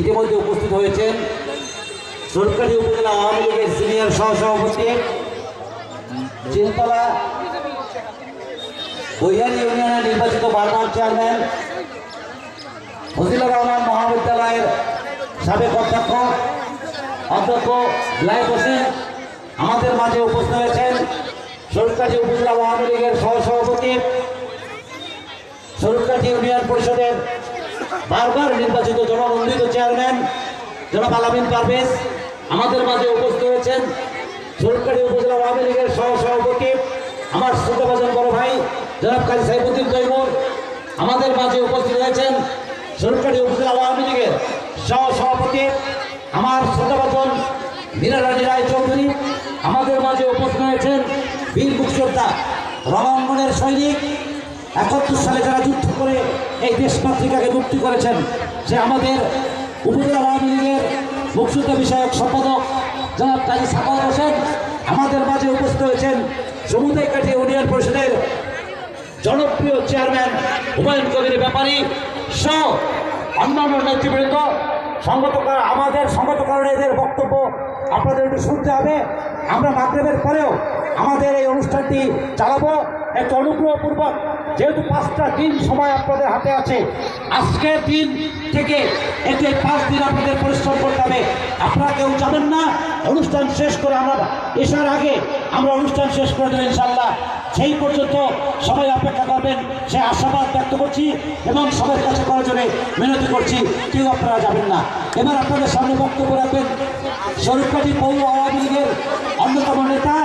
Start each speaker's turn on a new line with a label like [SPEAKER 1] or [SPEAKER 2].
[SPEAKER 1] ইতিমধ্যে উপস্থিত হয়েছেন সরকারি উপজেলা আওয়ামী লীগের সিনিয়র সহসভাপতি চিনতলা, বৈহারি ইউনিয়নের নির্বাচিত বারবার চেয়ারম্যান, ফজিলুর রহমান মহাবিদ্যালয়ের সাবেক অধ্যক্ষ অধ্যক্ষ বিলায়ত হোসেন আমাদের মাঝে উপস্থিত হয়েছেন সরকারি উপজেলা আওয়ামী লীগের সহসভাপতি, সরকারি ইউনিয়ন পরিষদের বারবার নির্বাচিত জনমন্ডিত চেয়ারম্যান, জনাব আলামিন পারভেজ আমাদের মাঝে উপস্থিত হয়েছেন। সরকারি উপজেলা আওয়ামী লীগের সহ সভাপতি আমার শ্রোতাভাজন বড় ভাই, জনাব কাজী সাইফুদ্দিন তৈমুর আমাদের মাঝে উপস্থিত হয়েছেন। সরকারি উপজেলা আওয়ামী লীগের সহ সভাপতি আমার শ্রোতাভাজন মীরারানী রায় চৌধুরী আমাদের মাঝে উপস্থিত হয়েছেন। বীর মুক্তিযোদ্ধা রণাঙ্গনের সৈনিক, একাত্তর সালে যারা যুদ্ধ করে এই দেশমাতৃকাকে মুক্তি করেছেন সে আমাদের উপজেলা আওয়ামী লীগের মুক্তিযুদ্ধ বিষয়ক সম্পাদক জনাব কাজী সাকার হোসেন আমাদের মাঝে উপস্থিত হয়েছেন সমুদায় কাঠি ইউনিয়ন পরিষদের জনপ্রিয় চেয়ারম্যান হুমায়ুন কবির ব্যাপারী সহ অন্যান্য নেতৃবৃন্দ সংগত আমাদের সংগত কারণে এদের বক্তব্য আপনাদের একটু শুনতে হবে। আমরা মাগরেবের পরেও আমাদের এই অনুষ্ঠানটি চালাবো। একটু অনুগ্রহপূর্বক, যেহেতু পাঁচটা দিন সময় আপনাদের হাতে আছে, আজকের দিন থেকে এই পাঁচ দিন আপনাদের পরিশ্রম করতে হবে। আপনারা কেউ যাবেন না, অনুষ্ঠান শেষ করে আমরা এসার আগে আমরা অনুষ্ঠান শেষ করে দেবো ইনশাল্লাহ সেই পর্যন্ত সবাই অপেক্ষা করবেন, সে আশাবাদ ব্যক্ত করছি এবং সবার কাছে করার জন্য মিনতি করছি, কেউ আপনারা যাবেন না। এবার আপনাদের সামনে বক্তব্য রাখবেন শরীফকাঠি পৌর আওয়ামী লীগের অন্যতম নেতা